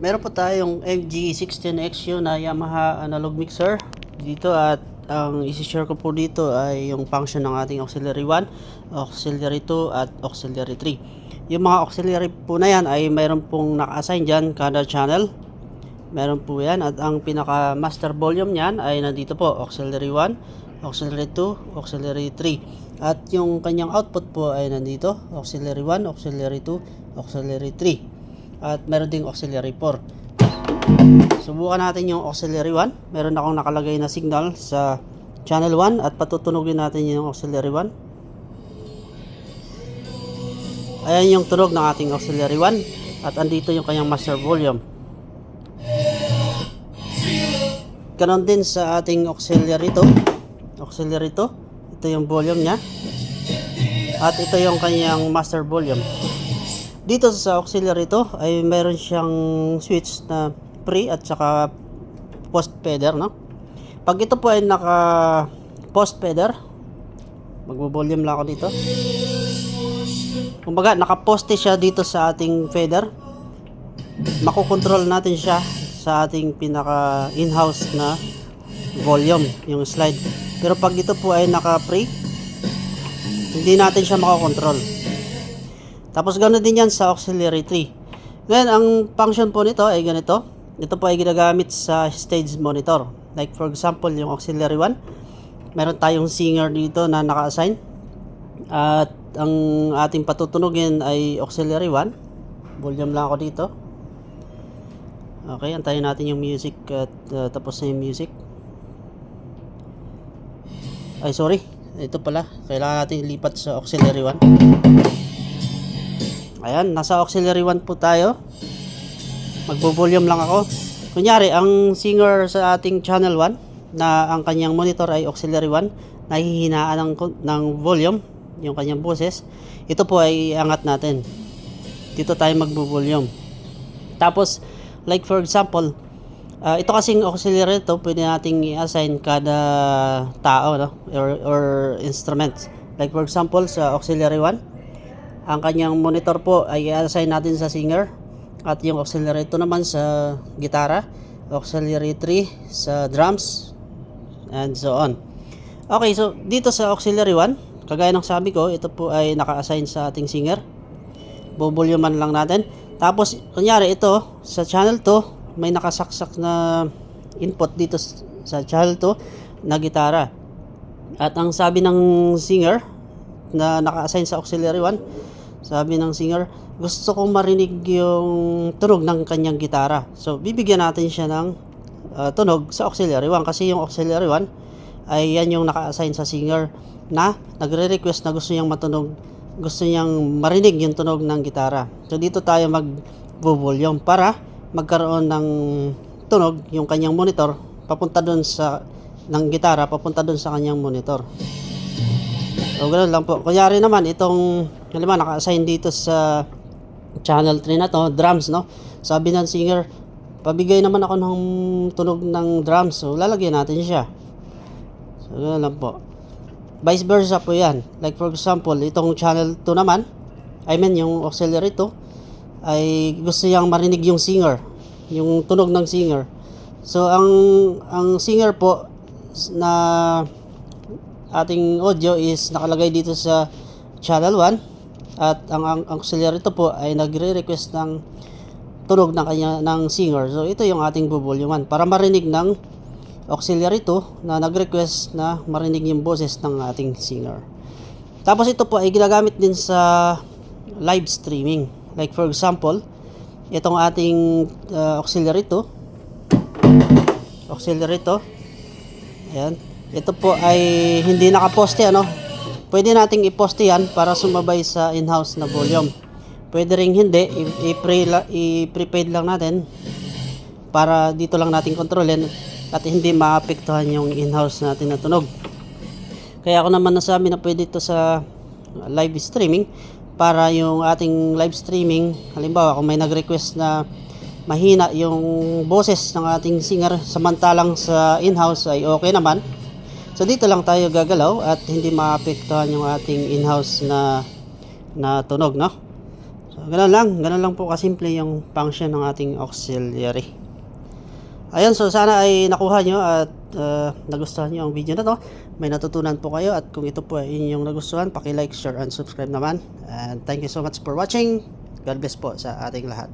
meron po tayong MG16XU na Yamaha analog mixer dito at ang isi-share ko po dito ay yung function ng ating auxiliary 1, auxiliary 2 at auxiliary 3. Yung mga auxiliary po na yan ay mayroon pong naka-assign dyan kada channel. Meron po yan at ang pinaka master volume niyan ay nandito po auxiliary 1, auxiliary 2, auxiliary 3. At yung kanyang output po ay nandito auxiliary 1, auxiliary 2, auxiliary 3. At meron ding auxiliary 4. Subukan natin yung auxiliary 1. Meron akong nakalagay na signal sa channel 1 at patutunogin natin yung auxiliary 1. Ayan yung tunog ng ating auxiliary 1 at andito yung kanyang master volume. Ganon din sa ating auxiliary 2. Auxiliary 2. Ito yung volume niya. At ito yung kanyang master volume. Dito sa auxiliary to ay meron siyang switch na pre at saka post feeder, no? Pag ito po ay naka post feeder, magvo-volume lang ako dito. Kumbaga, nakaposte siya dito sa ating feeder. Makokontrol natin siya sa ating pinaka in-house na volume, yung slide. Pero pag ito po ay naka-pre, hindi natin siya makokontrol. Tapos ganoon din yan sa auxiliary 3. Ngayon, ang function po nito ay ganito. Ito po ay ginagamit sa stage monitor. Like for example, yung auxiliary 1. Meron tayong singer dito na naka-assign. At ang ating patutunugin ay auxiliary 1. Volume lang ako dito. Okay, antayin natin yung music at uh, tapos na yung music. Ay, sorry. Ito pala. Kailangan natin ilipat sa auxiliary 1. Ayan, nasa auxiliary 1 po tayo. Magbo-volume lang ako. Kunyari, ang singer sa ating channel 1 na ang kanyang monitor ay auxiliary 1, nahihinaan ng, ng volume, yung kanyang boses. Ito po ay angat natin. Dito tayo magbo-volume. Tapos, like for example, uh, ito kasing auxiliary ito, pwede nating i-assign kada tao no? or, or instrument. Like for example, sa auxiliary 1, ang kanyang monitor po ay i-assign natin sa singer at yung auxiliary 2 naman sa gitara, auxiliary 3 sa drums, and so on. Okay, so dito sa auxiliary 1, kagaya ng sabi ko, ito po ay naka-assign sa ating singer. Bovoluman lang natin. Tapos, kunyari ito, sa channel 2, may nakasaksak na input dito sa channel 2 na gitara. At ang sabi ng singer na naka-assign sa auxiliary 1, sabi ng singer, gusto kong marinig yung tunog ng kanyang gitara. So, bibigyan natin siya ng uh, tunog sa auxiliary 1 kasi yung auxiliary 1 ay yan yung naka-assign sa singer na nagre-request na gusto niyang matunog, gusto niyang marinig yung tunog ng gitara. So, dito tayo mag-volume para magkaroon ng tunog yung kanyang monitor papunta doon sa ng gitara papunta doon sa kanyang monitor. So, ganun lang po. Kunyari naman, itong, halimbawa, naka-assign dito sa channel 3 na to, drums, no? Sabi ng singer, pabigay naman ako ng tunog ng drums. So, lalagyan natin siya. So, ganun lang po. Vice versa po yan. Like for example, itong channel 2 naman, I mean, yung auxiliary 2, ay gusto niyang marinig yung singer. Yung tunog ng singer. So, ang, ang singer po, na ating audio is nakalagay dito sa channel 1 at ang, ang auxiliary ito po ay nagre-request ng tunog ng kanya ng singer. So ito yung ating buvoluman para marinig ng auxiliary 2 na nag-request na marinig yung boses ng ating singer. Tapos ito po ay ginagamit din sa live streaming. Like for example, itong ating uh, auxiliary 2 auxiliary 2 Ayan. Ito po ay hindi nakaposte ano. Pwede nating iposte yan para sumabay sa in-house na volume. Pwede ring hindi, i-prepaid lang natin para dito lang natin kontrolin at hindi maapektuhan yung in-house natin na tunog. Kaya ako naman nasabi na pwede ito sa live streaming para yung ating live streaming, halimbawa kung may nag-request na mahina yung boses ng ating singer samantalang sa in-house ay okay naman. So dito lang tayo gagalaw at hindi maapektuhan yung ating in-house na na tunog, no? So ganun lang. Ganun lang po kasimple yung function ng ating auxiliary. Ayun, so sana ay nakuha nyo at uh, nagustuhan nyo ang video na to. May natutunan po kayo at kung ito po ay inyong nagustuhan, paki-like, share, and subscribe naman. And thank you so much for watching. God bless po sa ating lahat.